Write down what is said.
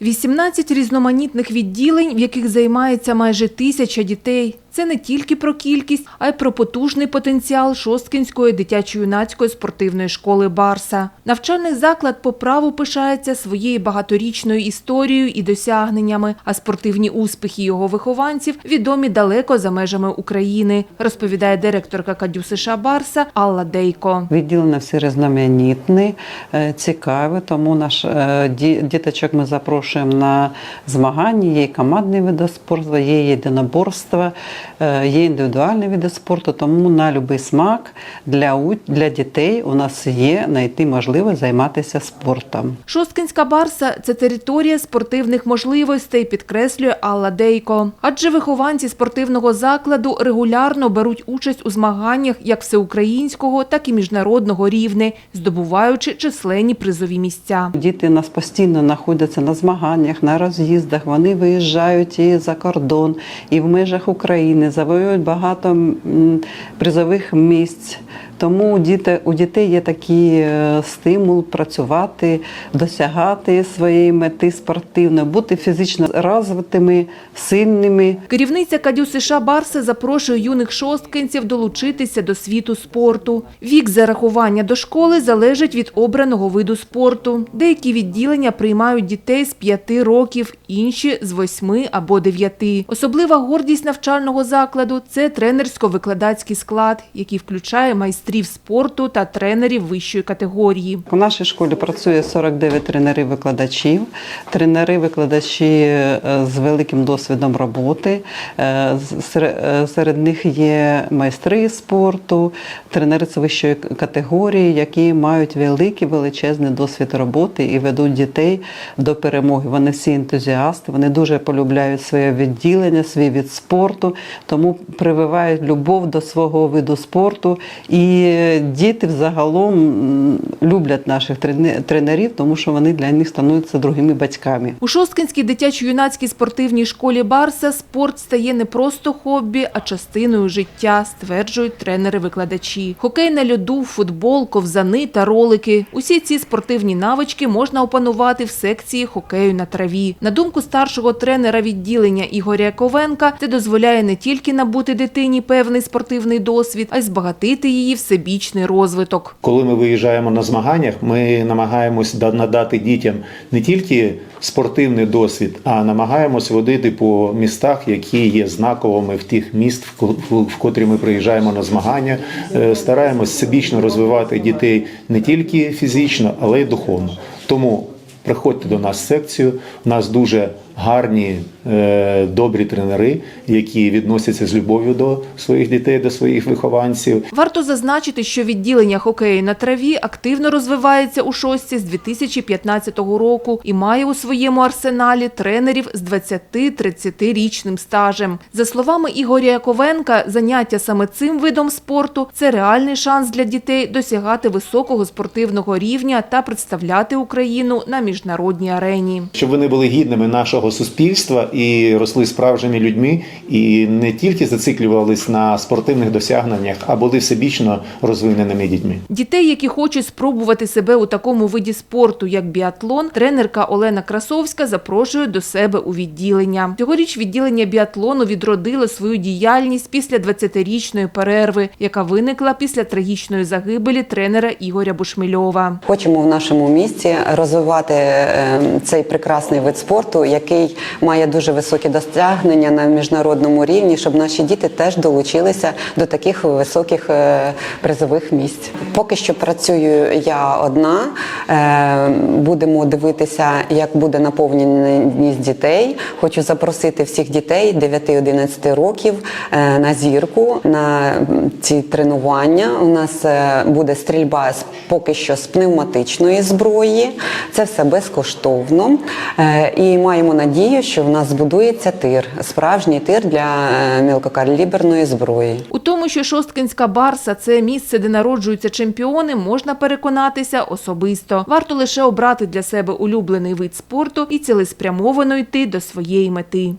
18 різноманітних відділень, в яких займається майже тисяча дітей. Це не тільки про кількість, а й про потужний потенціал Шосткінської дитячо-юнацької спортивної школи Барса. Навчальний заклад по праву пишається своєю багаторічною історією і досягненнями, а спортивні успіхи його вихованців відомі далеко за межами України, розповідає директорка Кадю США Барса Алла Дейко. Відділення всі різноманітні, е, тому наш е, діточок ми запрошуємо на змагання. Є види спорту, є єдиноборства, е, є індивідуальні види спорту. Тому на будь-який смак для, у- для дітей у нас є знайти можливість займатися спортом. Шосткинська барса це територія спортивних можливостей, підкреслює Алла Дейко. Адже вихованці спортивного закладу регулярно беруть участь у змаганнях як всеукраїнського, так і міжнародного рівня, здобуваючи численні призові місця. Діти у нас постійно знаходяться на змаганнях, на роз'їздах. Вони виїжджають і за кордон, і в межах України завоюють багато призових місць. Тому у дітей є такий е, стимул працювати, досягати своєї мети спортивної, бути фізично розвитими, сильними. Керівниця Кадю США Барси запрошує юних шосткинців долучитися до світу спорту. Вік зарахування до школи залежить від обраного виду спорту. Деякі відділення приймають дітей з 5 років, інші з 8 або 9. Особлива гордість навчального закладу це тренерсько-викладацький склад, який включає майстрів спорту та тренерів вищої категорії. У нашій школі працює 49 тренерів-викладачів, тренери-викладачі е, з великим досвідом роботи. Е, е, Серед них є майстри спорту, тренери з вищої категорії, які мають великий величезний досвід роботи і ведуть дітей до перемоги. Вони всі ентузіасти, вони дуже полюбляють своє відділення, свій від спорту, тому прививають любов до свого виду спорту. І діти взагалом люблять наших тренерів, тому що вони для них становляться другими батьками. У Шосткинській дитячо-юнацькій спортивній школі Барса спорт стає не просто хобі, а частиною життя, стверджують тренери-викладачі. Хокей на льоду, футбол, ковзани та ролики. Усі ці спортивні навички можна опанувати в секції хокею на траві. На думку старшого тренера відділення Ігоря Яковенка, це дозволяє не тільки набути дитині певний спортивний досвід, а й збагатити її всебічний розвиток. Коли ми виїжджаємо на змаганнях, ми намагаємось да- надати дітям не тільки спортивний досвід, а намагаємось водити по містах, які є знаковими в тих міст, в котрі ми приїжджаємо на змагання. Е, Стараємось всебічно розвивати дітей не тільки фізично, але й духовно. Тому приходьте до нас в секцію. У нас дуже гарні, е, добрі тренери, які відносяться з любов'ю до своїх дітей, до своїх вихованців. Варто зазначити, що відділення хокею на траві активно розвивається у шостці з 2015 року і має у своєму арсеналі тренерів з 20-30-річним стажем. За словами Ігоря Яковенка, заняття саме цим видом спорту це реальний шанс для дітей досягати високого спортивного рівня та представляти Україну на міжнародній арені. щоб вони були гідними нашого суспільства і росли справжніми людьми, і не тільки зациклювались на спортивних досягненнях, а були всебічно розвиненими дітьми. Дітей, які хочуть спробувати себе у такому виді спорту, як біатлон, тренерка Олена Красовська запрошує до себе у відділення. Цьогоріч відділення біатлону відродило свою діяльність після 20-річної перерви, яка виникла після трагічної загибелі тренера Ігоря Бушмельова. Хочемо в нашому місті розвивати е, цей прекрасний вид спорту, який має дуже високі досягнення на міжнародному рівні, щоб наші діти теж долучилися до таких високих е, призових місць. Поки що працюю я одна. Е, Будемо дивитися, як буде наповненість дітей. Хочу запросити всіх дітей 9-11 років е, на зірку на ці тренування. У нас буде стрільба поки що з пневматичної зброї. Це все безкоштовно. І маємо надію, що в нас збудується тир, справжній тир для е, мілкокаліберної зброї. У тому, що Шосткинська барса це місце, де народжуються чемпіони, можна переконатися особисто. Варто лише обрати для себе улюблений вид спорту і цілеспрямовано йти до своєї мети.